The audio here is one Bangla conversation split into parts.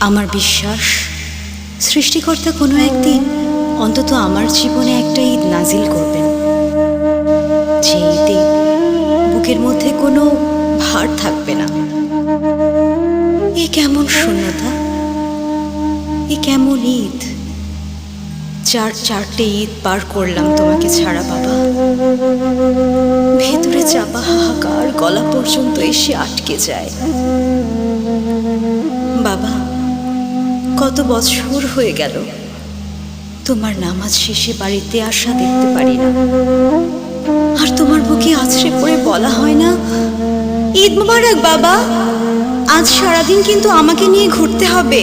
আমার বিশ্বাস, সৃষ্টিকর্তা কোনো একদিন অন্তত আমার জীবনে একটা ঈদ নাজিল করবেন। যে ঈদে বুকের মধ্যে কোনো ভার থাকবে না। এ কেমন শূন্যতা? এ কেমন ঈদ? চার চারটে ঈদ পার করলাম তোমাকে ছাড়া, বাবা। ভেতরে চাপা হাহাকার, গলা পর্যন্ত এসে আটকে যায়। বছর হয়ে গেল। তোমার নামাজ শেষে বাড়িতে আসা দেখতে পারি না। আর তোমার বুকে আছড়ে পড়ে বলা হয় না, ঈদ মোবারক বাবা, আজ সারাদিন কিন্তু আমাকে নিয়ে ঘুরতে হবে।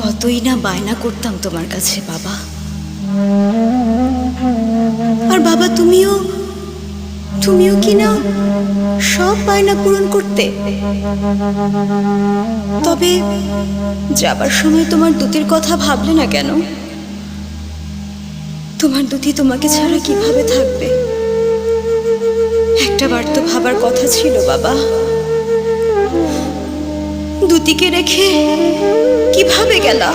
কতই না বায়না করতাম তোমার কাছে বাবা। তুমিও কি না সব বায়না পূরণ করতে। তবে যাবার সময় তোমার দুতির কথা ভাবলে না কেন? তোমার দুতি তোমাকে ছাড়া কীভাবে থাকবে? একটা বার তো ভাবার কথা ছিল, বাবা। দুতিকে রেখে কীভাবে গেলা?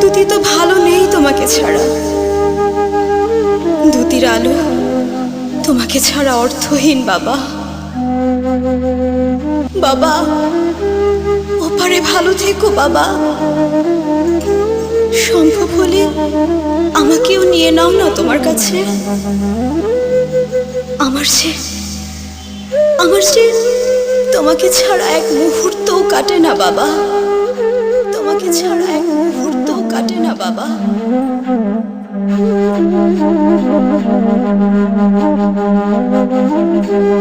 দুতি তো ভালো নেই তোমাকে ছাড়া। তোমাকে ছাড়া অর্থহীন বাবা। বাবা, ওপারে ভালো থেকো বাবা। সম্ভব হলে আমাকেও নিয়ে নাও না তোমার কাছে। আমার যে আমার যে তোমাকে ছাড়া এক মুহূর্তও কাটে না বাবা। তোমাকে ছাড়া এক মুহূর্তও কাটে না বাবা। Thank you.